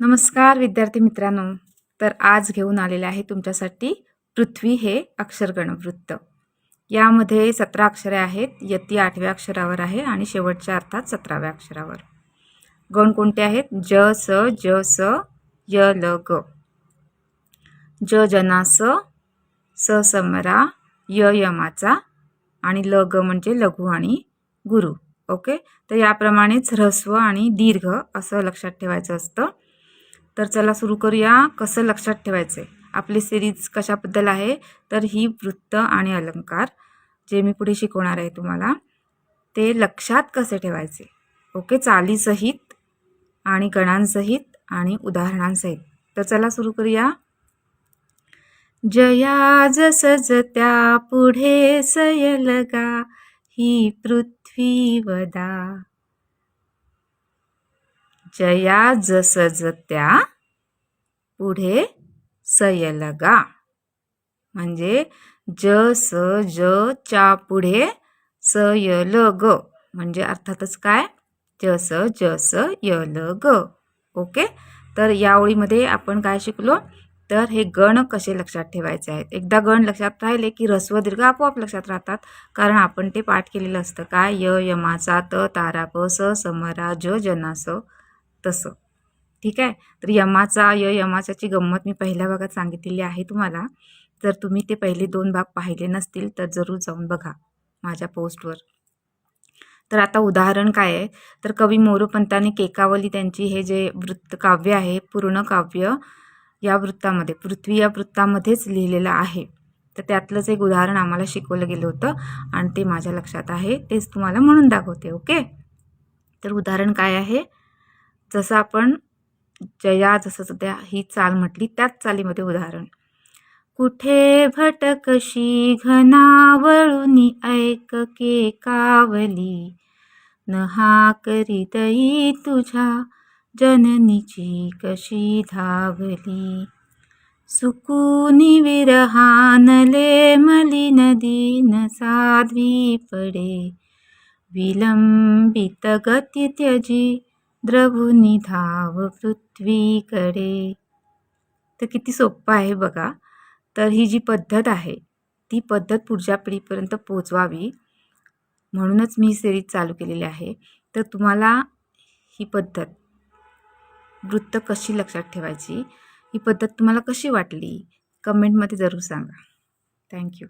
नमस्कार विद्यार्थी मित्रांनो. तर आज घेऊन आलेले आहे तुमच्यासाठी पृथ्वी हे अक्षरगण वृत्त यामध्ये सतरा अक्षरे आहेत. यती आठव्या अक्षरावर आहे आणि शेवटच्या अर्थात सतराव्या अक्षरावर. गण कोणते आहेत? ज स ज स य ल ग. ज जनास स समरा य यमाचा आणि ल ग म्हणजे लघु आणि गुरु. ओके? तर याप्रमाणेच ह्रस्व आणि दीर्घ असं लक्षात ठेवायचं असतं. तर चला सुरू करूया. कसं लक्षात ठेवायचं आहे आपली सिरीज कशाबद्दल आहे? तर ही वृत्त आणि अलंकार जे मी पुढे शिकवणार आहे तुम्हाला ते लक्षात कसे ठेवायचे? ओके चालीसहित आणि गणांसहित आणि उदाहरणांसहित. तर चला सुरू करूया. जया जस त्या पुढे सयलगा ही पृथ्वी वदा. जया जसजत्या पुढे सयलगा. म्हणजे ज स ज च्या पुढे स य ल ग म्हणजे अर्थातच काय? ज स ज स य ल ग. ओके? तर या ओळीमध्ये आपण काय शिकलो? तर हे गण कसे लक्षात ठेवायचे आहेत? एकदा गण लक्षात राहिले की ह्रस्व दीर्घ आपोआप लक्षात राहतात. कारण आपण ते पाठ केलेलं असतं. काय? य यमाचा त तारा प स समरा ज जनास. तसं. ठीक आहे? तर यमाचा य यमाचाची गंमत मी पहिल्या भागात सांगितलेली आहे तुम्हाला. जर तुम्ही ते पहिले दोन भाग पाहिले नसतील तर जरूर जाऊन बघा माझ्या पोस्टवर. तर आता उदाहरण काय आहे? तर कवी मोरोपंतांनी केकावली त्यांची हे जे वृत्त काव्य आहे पूर्ण काव्य या वृत्तामध्ये पृथ्वी या वृत्तामध्येच लिहिलेलं आहे. तर त्यातलंच एक उदाहरण आम्हाला शिकवलं गेलं होतं आणि ते माझ्या लक्षात आहे तेच तुम्हाला म्हणून दाखवते ओके? तर उदाहरण काय आहे? जसं आपण जया जसं सध्या ही चाल म्हटली त्याच चालीमध्ये उदाहरण. कुठे भटकशी घनावळूनी ऐक के कावली. नहा करीतई तुझ्या जननीची कशी धावली. सुकुनी विरहानले मलिन दीन साध्वी पडे. विलंबित गती त्यजी द्रवुनी धाव पृथ्वीकडे. तर किती सोपं आहे बघा. तर ही जी पद्धत आहे ती पद्धत पुढच्या पिढीपर्यंत पोचवावी. म्हणूनच मी सिरीज चालू केलेली आहे. तर तुम्हाला ही पद्धत वृत्त कशी लक्षात ठेवायची? ही पद्धत तुम्हाला कशी वाटली? कमेंटमध्ये जरूर सांगा. थँक्यू